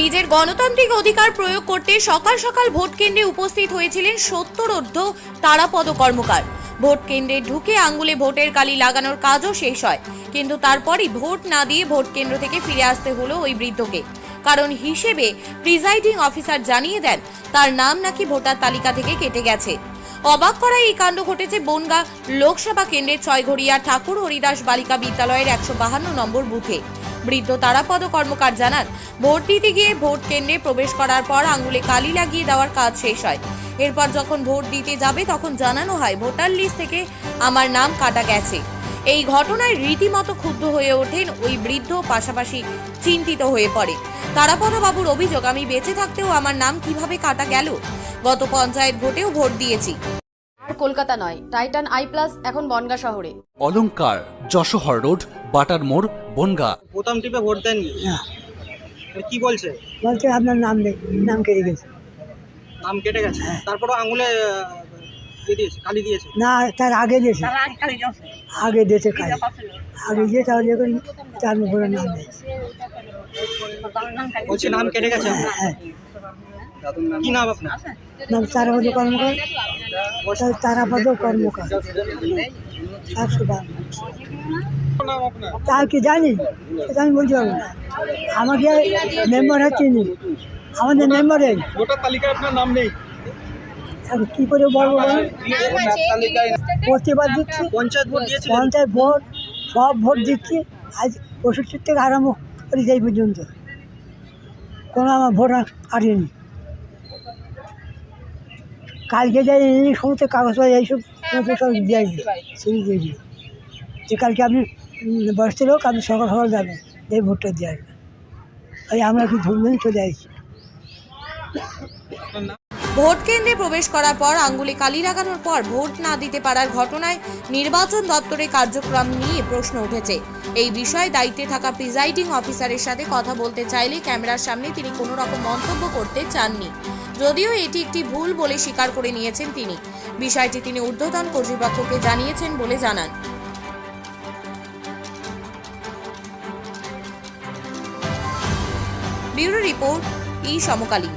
নিজের গণতান্ত্রিক অধিকার প্রয়োগ করতে সকাল সকাল ভোট কেন্দ্রে উপস্থিত হয়েছিলেন সত্তরোর্ধ তারাপদ কর্মকার। ভোট কেন্দ্রে ঢুকে আঙ্গুলে ভোটের কালি লাগানোর কাজও শেষ হয়। কিন্তু তারপরই ভোট না দিয়ে ভোট কেন্দ্র থেকে ফিরে আসতে হলো ওই বৃদ্ধকে। কারণ হিসেবে প্রিজাইডিং অফিসার জানিয়ে দেন, তার নাম নাকি ভোটার তালিকা থেকে কেটে গেছে। অবাক করা এই কাণ্ড ঘটেছে বনগা লোকসভা কেন্দ্রের ছয়ঘড়িয়া ঠাকুর হরিদাস বালিকা বিদ্যালয়ের একশো বাহান্ন নম্বর বুথে। বৃদ্ধ তারাপদ কর্মকার জানান ভোট দিতে গিয়ে ভোট কেন্দ্রে প্রবেশ করার পর আঙুলে কালি লাগিয়ে দেওয়ার কাজ শেষ হয়। এরপর যখন ভোট দিতে যাবে, তখন জানানো হয়, ভোটার লিস্ট থেকে আমার নাম কাটা গেছে। এই ঘটনায় রীতিমতো ক্ষুব্ধ হয়ে ওঠেন ওই বৃদ্ধ, পাশাপাশি চিন্তিত হয়ে পড়ে। তারাপদ বাবুর অভিযোগ, আমি বেঁচে থাকতেও আমার নাম কীভাবে কাটা গেল? গত পঞ্চায়েত ভোটেও ভোট দিয়েছি। কলকাতা নয় টাইটান আই প্লাস এখন বনগা শহরে। অলংকার যশোহর রোড বাটার মোড় বনগা। প্রথম টিপে ভোট দেননি? মানে কি বলছে? বলছে আপনার নাম নেই নাম কেটে গেছে। নাম কেটে গেছে? তারপরে আঙুলে দিয়েছে কালি দিয়েছে? না তার আগে দিয়েছে। আগে দিয়েছে। কাজ আগে দিয়ে তাহলে এখন তার উপরে নাম বলছে নাম কেটে গেছে? আপনার। হ্যাঁ। কি নাম আপনার? নাম তারাপদ কর্মকার। তার তারাপদ কর্মকার। একশো তা কি জানি? সেটা আমি বলতে পারব না। আমাকে মেম্বার হচ্ছে নি। আমাদের মেম্বারে ভোটার তালিকায় আপনার নাম নেই। কী করে বলব? প্রতিবাদ দিচ্ছি। পঞ্চায়েত ভোট দিয়েছিলেন পঞ্চায়েত ভোট সব ভোট দিচ্ছি। আজ ওষুধ থেকে আরম্ভ করি এই পর্যন্ত। কোনো আমার ভোট আর কাটেনি কালকে যাই এই সমস্ত কাগজ এইসব সব যে কালকে আপনি বসতে লোক, আপনি সকাল সকাল যাবেন, এই ভোটটা দিয়ে আসবেন। আমরা কি ধরবেন চলে আসছি। ভোট কেন্দ্রে প্রবেশ করার পর আঙ্গুলে কালি লাগানোর পর ভোট না দিতে পারার ঘটনায় নির্বাচন দপ্তরের কার্যক্রম নিয়ে প্রশ্ন উঠেছে। এই বিষয়ে দায়িত্বে থাকা প্রিজাইডিং অফিসারের সাথে কথা বলতে চাইলে ক্যামেরার সামনে তিনি কোনো রকম মন্তব্য করতে চাননি। যদিও এটি একটি ভুল বলে স্বীকার করে নিয়েছেন তিনি। বিষয়টি তিনি ঊর্ধ্বতন কর্তৃপক্ষকে জানিয়েছেন বলে জানান। ব্যুরো রিপোর্ট, ই সমকালীন।